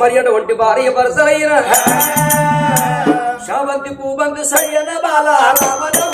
మరి అటువంటి భార్య భర్తలైన శావంతి పూబంకు సయ్యన బాల రామను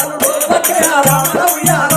రామ రమణ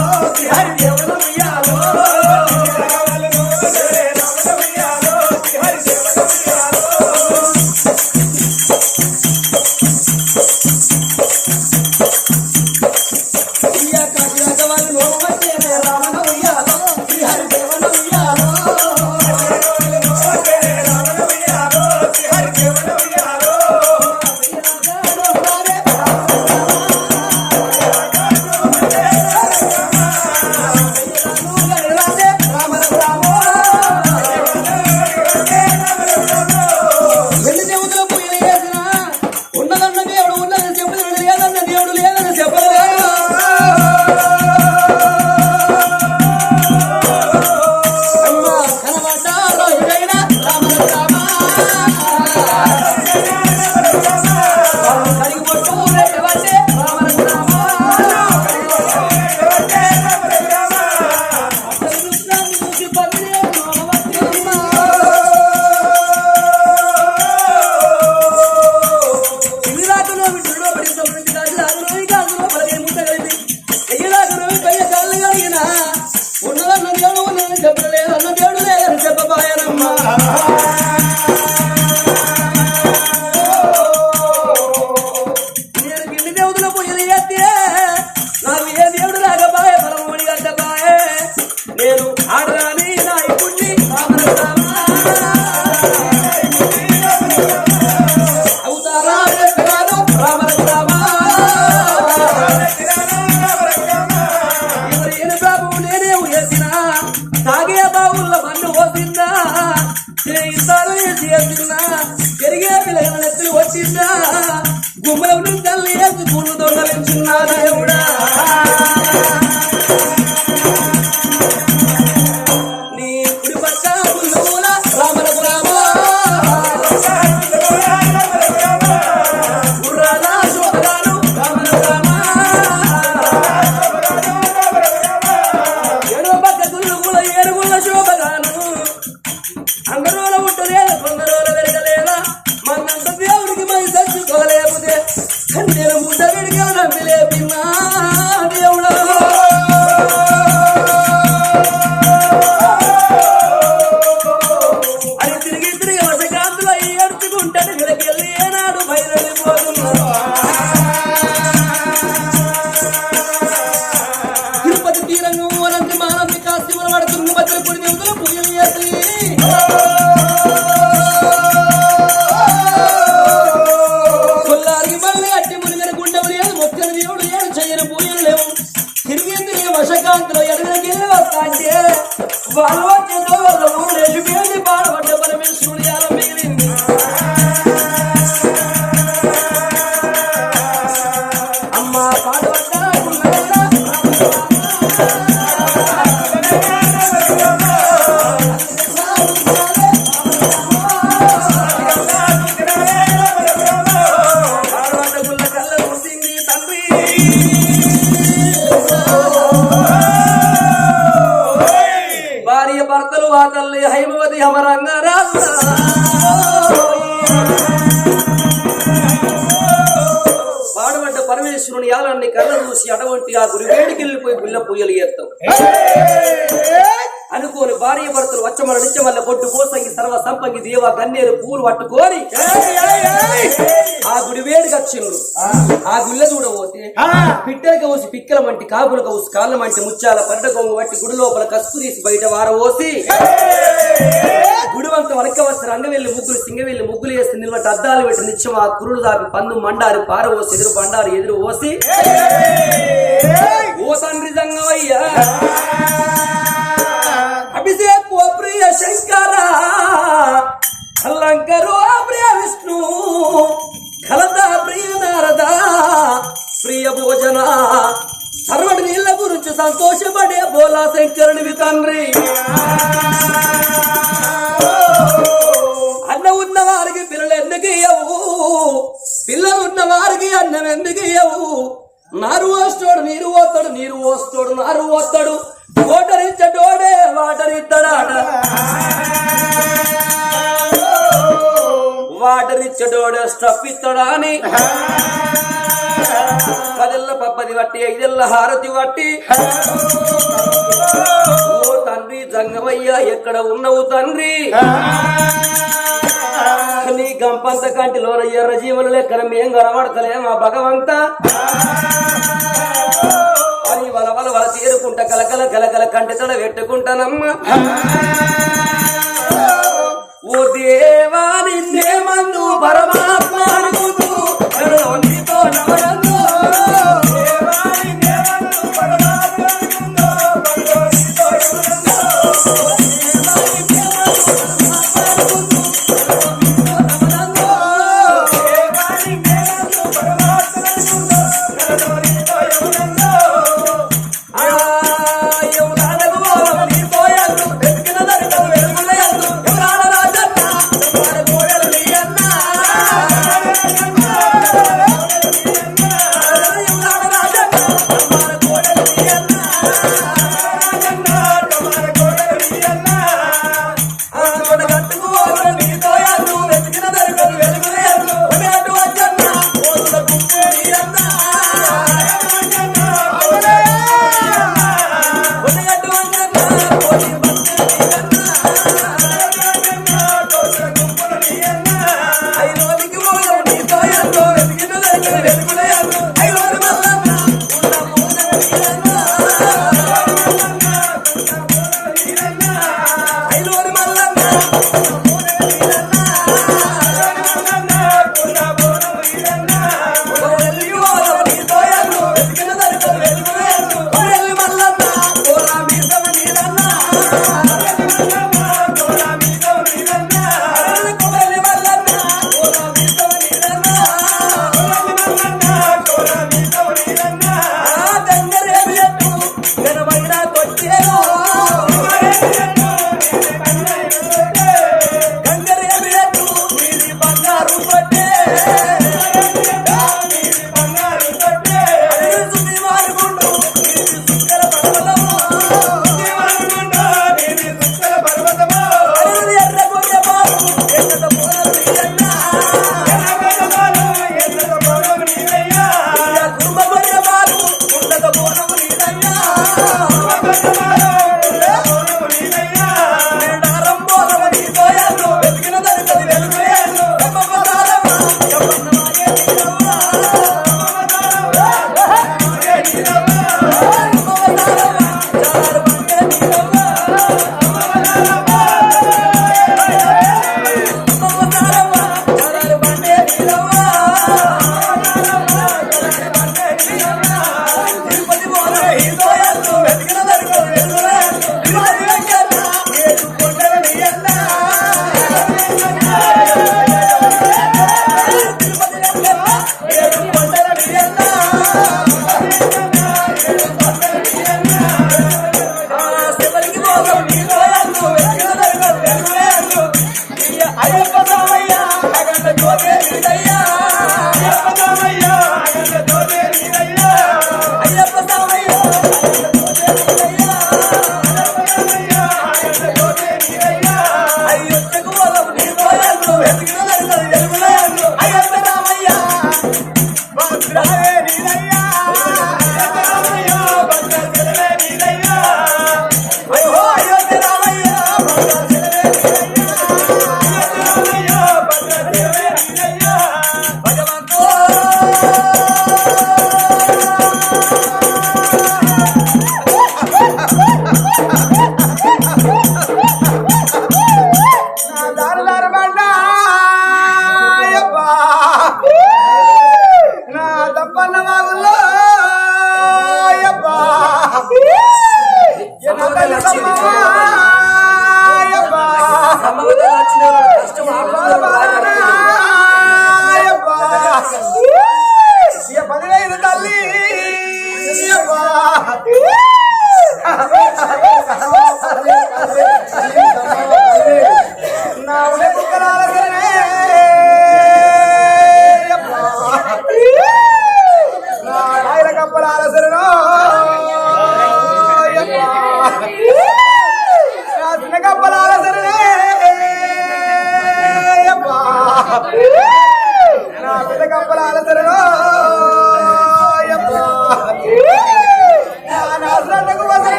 బలవ చెందవలము లేచిపోయింది బాధ వచ్చమల నిత్యమల్ల బొడ్డు పోసంగి సర్వ సంపంగి దేవ గన్నేరు పూలు పట్టుకొని ఆ గుడి వేడికి వచ్చిండ్రు ఆ. గుళ్ళ చూడబోతే పిట్టలకి పోసి పిక్కల మంటి కాపులకు పోసి కాళ్ళ మంటి ముత్యాల పరట కొంగు పట్టి గుడి లోపల కసుపు తీసి బయట వారబోసి గుడివంత వనక వస్తారు అంగవెల్లి ముగ్గులు సింగవెల్లి ముగ్గులు వేసి నిల్వట అద్దాలు పెట్టి నిత్యం ఆ కురుడు దాపి పందు మండారు పారవోసి ఎదురు బండారు ఎదురు పోసి ఓ తండ్రి జంగమయ్యా. అభిషేక్ ఓ ప్రియ శంకర. కల్లంకరు ఓ ప్రియ విష్ణు. కలత ప్రియ నారద. ప్రియ భోజన. సర్వడి నీళ్ళ గురించి సంతోషపడే బోలా శంకరుడివి తండ్రి. అన్న ఉన్న వారికి పిల్లలు ఎందుకు ఇయ్యవు? పిల్లలు ఉన్న వారికి అన్నం ఎందుకు ఇయ్యవు? నారు వస్తాడు నీరు వస్తాడు నీరు వస్తాడు నారు వస్తాడు. ఓటరిచ్చటోడే వాటరిస్తాడాట వాటర్ ఇచ్చటోడే స్టఫ్ అని. పదెల్ల పప్పది వట్టి ఐదెల్ల హారతి వట్టి. ఓ తండ్రి జంగమయ్య ఎక్కడ ఉన్నవు తండ్రి? నీ గంపంత కంటిలో ఎర్ర జీవుల లెక్కన మేం కనబడతలే మా భగవంతా. వల వల వల తీరుకుంటా కలకల కలకల కంటి తడ పెట్టుకుంటానమ్మా ఓ దేవా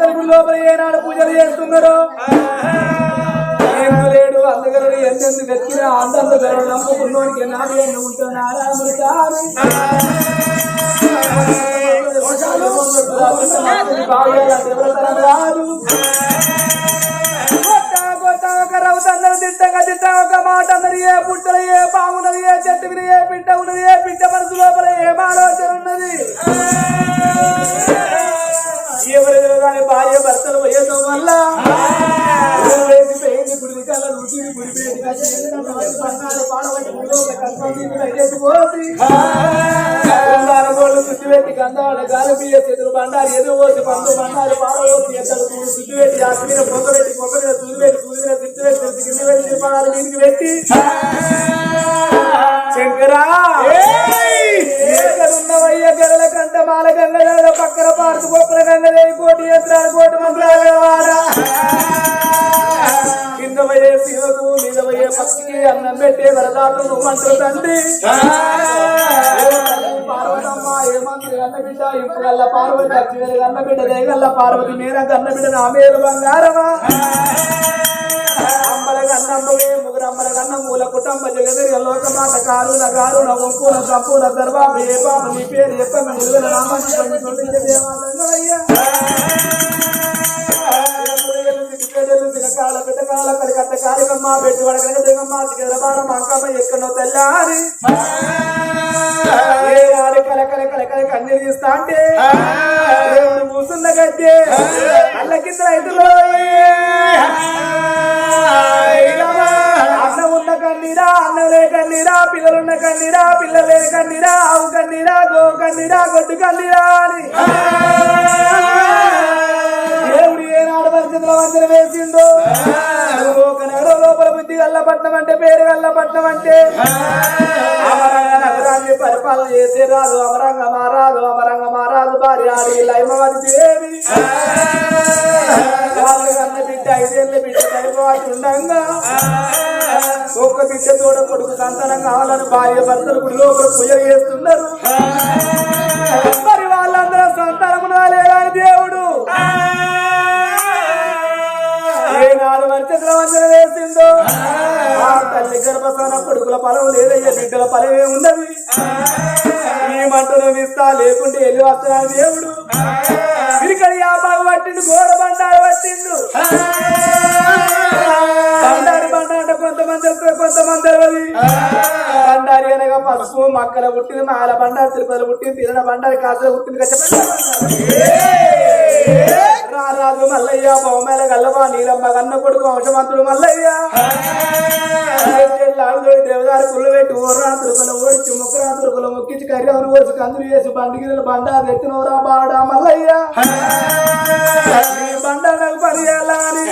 భార్య లోపల ఏనాడు పూజలు చేస్తున్నారో? లేడు. అందగరుడు ఎంతెంత వెతికినా అందంలో గలడు ఉన్నోడికి నాడు ఎన్ని ఉంటున్నారా అమృతాలు రాదు తిట్ట ఒక మాట అందరు ఏ పుట్టలు ఏ పామున్నది ఏ ఏ పిట్ట ఉన్నది ఏ పిట్ట మనసు లోపల ఏం ఆలోచన ఉన్నది? ఎవరు కానీ భార్య భర్తలు వేయటం వల్ల గుడి కళ్ళ రుచి గుడి పన్నాడు పాడబట్టి గుడిలో కష్టం పోసి గోళ్ళు చుట్టు పెట్టి గంధాడు గాలి బియ్య చేతులు బండారు ఎదురు పోసి పండు బండారు పాడబోసి ఎద్దరు పూలు చుట్టు పెట్టి ఆకు మీద పొగ పెట్టి పొగ మీద సూది పెట్టి సూది మీద తిట్టు పెట్టి తిట్టు కింద పెట్టి తిరుపడాలు మీదికి పెట్టి. చక్కెర పక్కన గొప్పల గంగ కోటి యంత్రాలు కోటి మంత్రాలు వాడా కింద పోయే శివకు మీద పోయే పక్షికి అన్నం పెట్టే నువ్వు తండ్రి. పార్వతమ్మ ఏమంత్రి అన్న బిడ్డ? ఇప్పుడు పార్వతి దక్షిణ అన్న దేగల్ల పార్వతి? మేర అన్నబిడ్డ నా మేలు బంగారమా? అమ్మల కన్నమ్మవే ముగ్గురమ్మల కన్న మూల కుటుంబ జగదరి లోకమాత ఒప్పున సంపూర్ణ దర్బాబు ఏ బాబు నీ పేరు చెప్పమ నిలువల రామాన్ని పండి తొలించే దేవాలయ్యా కాల పెద్ద కాల కలికట్ట కాలికమ్మ పెట్టి వడగనక దిగమ్మ సిగరబారం అంకమ్మ ఎక్కడో తెల్లారి. ఏ కన్నీరు తీస్తా అంటే కూసున్న గడ్డే అల్ల కింద రైతులు. కన్నీరా పిల్లలున్న కన్నీరా పిల్లలు లేని కన్నీరా ఆవు కన్నీరా గో కన్నీరా గొడ్డు కన్నీరా అని. దేవుడు ఏనాడు పరిస్థితుల వంచన వేసిండు. ఒక నగరం లోపల బుద్ధి గల్ల అంటే పేరు గల్ల అంటే. అమరంగ నగరాన్ని పరిపాలన చేసే రాదు అమరంగ మారాదు అమరంగ మారాదు భార్య ఆడి లైమవతి దేవి. వాళ్ళు కన్న బిడ్డ ఐదేళ్ళ బిడ్డ అయిపోవాలి ఉండంగా. బిడ్డ తోడ కొడుకు సంతానం కావాలని భార్య భర్తలు గుడి లోపల పూజ చేస్తున్నారు. మరి వాళ్ళందరూ సంతానం లేదా దేవుడు. ఏనాడు వంచన వంచన వేసిందో? ఆ తల్లి గర్భసాన కొడుకుల పొలం లేదయ్యా బిడ్డల పొలమే ఉన్నది. ఈ మంటను ఇస్తా లేకుంటే వెళ్ళి వస్తున్నాడు దేవుడు? ఇరికడి యాపాకు పట్టిండు గోడ బండారు పట్టిండు. కొంతమంది తెలుసు కొంతమంది తెలియదు బండారి అనగా పసుపు మక్కల పుట్టింది మాల బండారు తిరుపతి పుట్టింది తిరణ బండారి కాసుల పుట్టింది కచ్చ రారాజు మల్లయ్య బొమ్మల గల్లవా నీలమ్మ కన్న కొడుకు వంశమంతుడు మల్లయ్య లాగుదోడి దేవదారి కుళ్ళు పెట్టి ఓర్రాంతులు ఓడిచి ముక్కరాంతులు మొక్కించి కర్రవను ఓసి కందులు చేసి బండి గిన్నెలు బండా ఎత్తినోరా బాడా మల్లయ్య ఈ బండా నాకు పని చేయాలని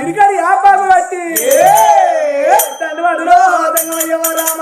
ఇరికడి ఆపాకు పట్టి తండ్రి వాడులో తంగమయ్యవ రామ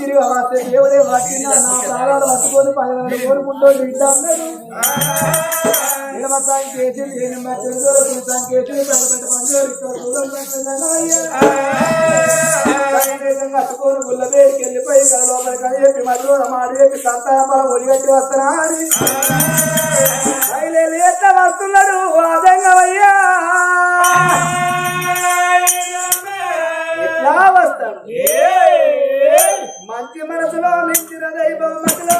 తిరిగి వస్తే దేవుడే పట్టినా నా ప్రాణాలు పట్టుకొని పదివేలు కోరుకుంటూ బిడ్డ ఎడమ సంకేతి లేని మధ్య దొరుకుని సంకేతి పండుగ కట్టుకొని గుల్ల వెళ్ళిపోయి లోపలికి అని చెప్పి మధ్యలో మాడి చెప్పి సంతాన బలం ఒడిగట్టి అని బయలు ఎట్లా ఎట్లా వస్తాడు మంచి మనసులో మించిన దైవం మతిలో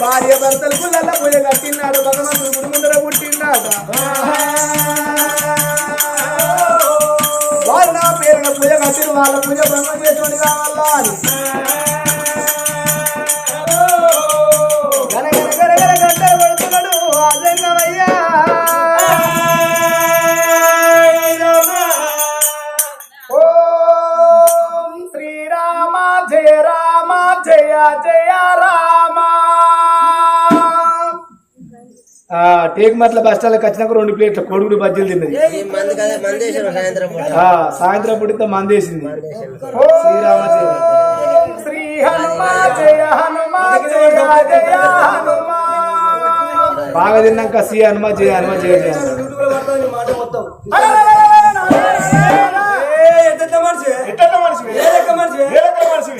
భార్య భర్తలు పుల్లల్ల పూజ కట్టినాడు భగవంతుడు గుడి ముందర పుట్టినాడు పేరున పూజ కట్టిన వాళ్ళ పూజ బ్రహ్మ చేసుకుని కావాలా టేక్ మట్ల బస్ స్టాండ్కి వచ్చినాక రెండు ప్లేట్ల కొడుకుడు బజ్జీలు తిన్నది సాయంత్రం పూట ఆ, సాయంత్రం పుడితే మందేసింది శ్రీరామ శ్రీ బాగా తిన్నాక శ్రీ హనుమా జయ హనుమా జయ జయ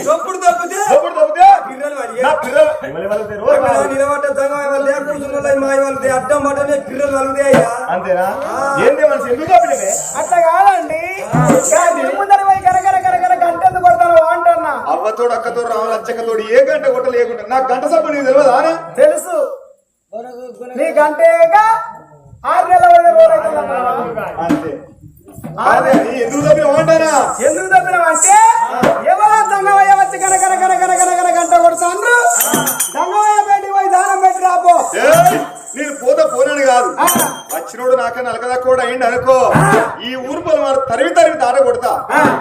తప్పితే నా పిల్లలు నిలబడ్డ సంఘం వాళ్ళే కూర్చున్న మాయ వాళ్ళదే అడ్డం పడ్డనే పిల్లలు వాళ్ళదే అయ్యా అంతేనా ఏంది మనిషి ఎందుకు తప్పినవే అట్లా కాదండి. ముందర పోయి కరకర కరకర గంట ఎందుకు కొడతాను అంటున్నా. అవ్వతోడు అక్కతోడు రావాలి అచ్చక్కతోడు ఏ గంట కొట్ట లేకుండా నాకు గంట సబ్బు నీకు తెలియదా? తెలుసు. నీ గంటేగా ఆరు నెలల? అంతే. ఎందుకు తప్పిన అంటానా? ఎందుకు తప్పినావంటే ఎవరో దొంగవయ్య వచ్చి గంట కూడా అయింది అనుకో ఈ ఊరు పొలం వాడు తరివి తరివి దాట కొడతా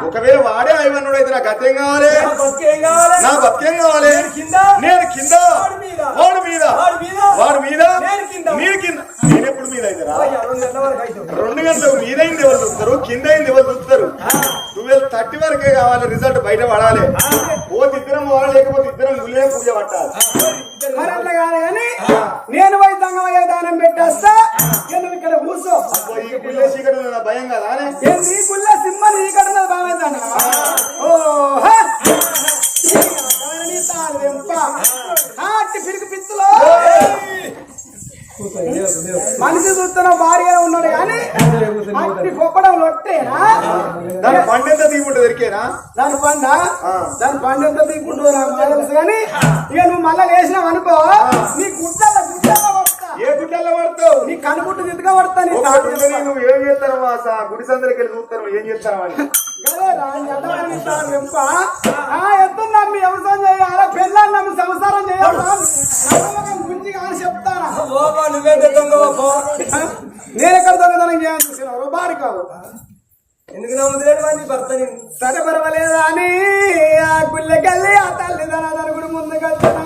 ఒకవేళ వాడే అయ్యవన్నాడు అయితే నాకు గతేం కావాలి? నా బతికేం కావాలి? మనిషి చూస్తున్న భార్య ఉన్నాడు కానీ అట్టి కొప్పడం లొట్టేనా దాని పండెంత తీపుంటే దొరికేనా? దాని పండ. దాని పండ ఎంత తీసుకుంటూ నాకు బాగా తెలుసు కానీ ఇక నువ్వు మళ్ళా లేచినావు అనుకో నీ గుడ్డల పడతా ఏ గుడ్డల్లో పడతావు? నీ కనుగుట్టు దిద్దుగా పడతా నీ ఒక్క తాటి గుడ్డని నువ్వు ఏం చేస్తావు మా సా- గుడి సందరికి వెళ్ళి చూస్తాను ఏం చేస్తావు అని ఎత్తున్నా మీ వ్యవసాయం చేయాలా? పెళ్ళాన్ని నమ్మి సంసారం చేయాలా? గురించి కానీ దొంగ పో నేను ఎక్కడ దొంగతనం చేయాలని చూసిన బాడి కావు. ఎందుకు నమ్ముతున్నాడు వాడిని భర్త సరే పర్వాలేదా అని? ఆ గుళ్ళకెళ్ళి ఆ తల్లి తన తనుగుడు ముందుకు వెళ్తాను